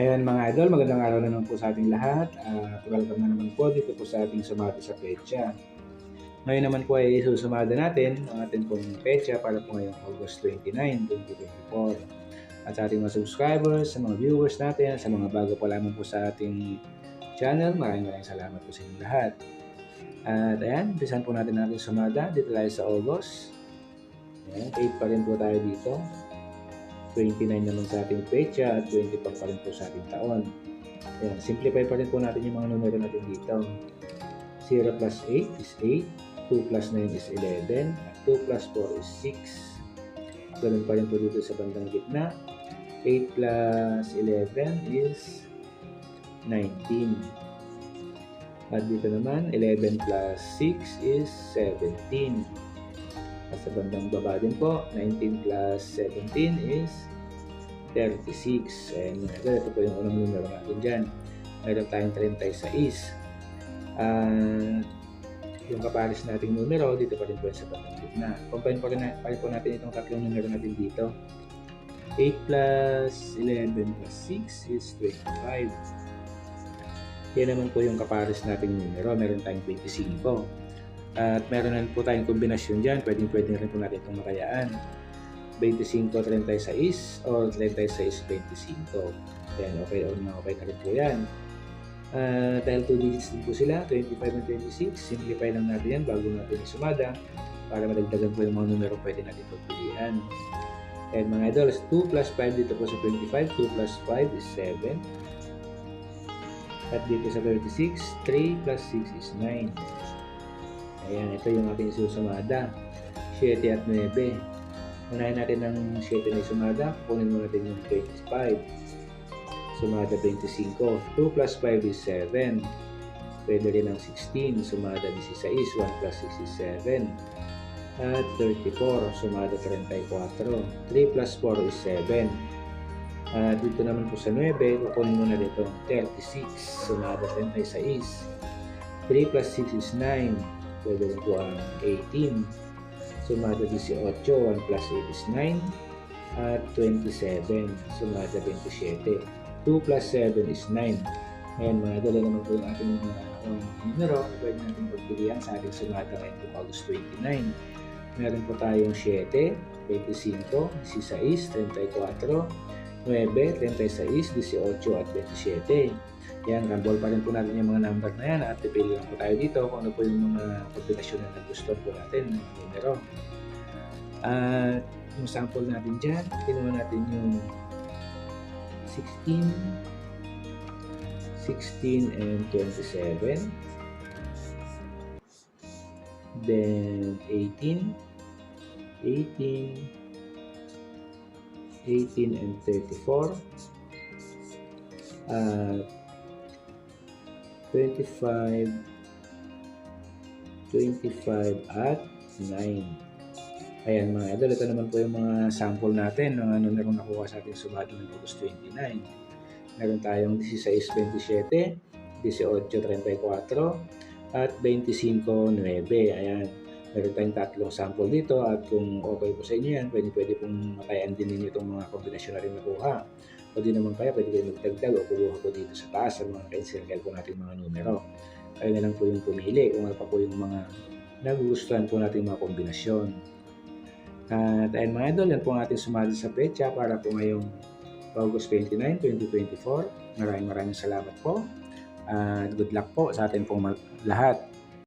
Ayan mga idol, magandang araw na naman po sa ating lahat. At welcome na naman po dito po sa ating sumada sa pecha. Ngayon naman po ay susumada natin ang ating pong pecha para po ngayong August 29, 2024. At sa ating mga subscribers, sa mga viewers natin, sa mga bago pa lamang po sa ating channel, maraming maraming salamat po sa inyong lahat. At ayan, umpisan po natin ang ating sumada dito tayo sa August. Ayan, 8 pa rin po tayo dito. 29 naman sa ating pecha at 20 pa pa rin po sa ating taon. Ayan, simplify pa rin po natin yung mga numero natin dito. 0 plus 8 is 8, 2 plus 9 is 11, at 2 plus 4 is 6. Ganun pa rin po dito sa bandang gitna. 8 plus 11 is 19. At dito naman, 11 plus 6 is 17. At sa bandang baba din po, 19 plus 17 is 36. And ito po yung unang numero natin dyan. Meron tayong 36. At yung kapares nating numero, dito pa rin po sa bandang gitna. Combine po rin, na, pa rin po natin itong tatlong numero natin dito. 8 plus 11 plus 6 is 25. Yan naman po yung kapares nating numero. Meron tayong 25. At meron na po tayong kombinasyon dyan. Pwedeng pwede rin po natin itong makayaan. 25-36 or 36-25. Yan, okay o na okay na rin po yan. Uh, dahil 2 digits din po sila, 25 and 26, simplify lang natin yan bago natin sumada para madagdagan po yung mga numero pwede natin pagpilian. And mga idols, 2 plus 5 dito po sa 25, 2 plus 5 is 7. At dito sa 36, 3 plus 6 is 9. Ayan, ito yung ating susumada. 7 at 9. Unahin natin ng 7 na sumada. Kunin mo natin yung 25. Sumada 25. 2 plus 5 is 7. Pwede rin ang 16. Sumada 16. 1 plus 6 is 7. At 34. Sumada 34. 3 plus 4 is 7. At dito naman po sa 9, kukunin mo na dito 36. Sumada 36. 3 plus 6 is 9 pwede po ang 18. Sumada 18, 1 plus 8 is 9. At 27, sumada 27. 2 plus 7 is 9. Ngayon mga dala naman po yung ating mga uh, numero. Pwede natin pagpilihan sa ating sumada ngayon po August 29. Meron po tayong 7, 25, 16, 34, 9, 36, 18 at 27. Yan, rumble pa rin po natin yung mga number na yan at pipili lang po tayo dito kung ano po yung mga kombinasyon na nagustuhan po natin ng numero. At yung sample natin dyan, kinuha natin yung 16, 16 and 27. Then 18, 18, 18 and 34. At 25, 25 at 9. Ayan mga idol, ito naman po yung mga sample natin ng ano meron nakuha sa ating sumado ng August 29. Meron tayong 16.27, 18.34, at 25.9. Ayan, meron tayong tatlong sample dito at kung okay po sa inyo yan, pwede pwede pong matayan din ninyo itong mga kombinasyon na rin nakuha. O di naman kaya, pwede kayo magdagdag o kumuha po dito sa taas sa mga ka-encircle po natin mga numero. Kayo na lang po yung pumili kung ano pa po yung mga nagugustuhan po natin mga kombinasyon. At ayun mga idol, yan po ang ating sumali sa pecha para po ngayong August 29, 2024. Maraming maraming salamat po. At good luck po sa ating pong lahat.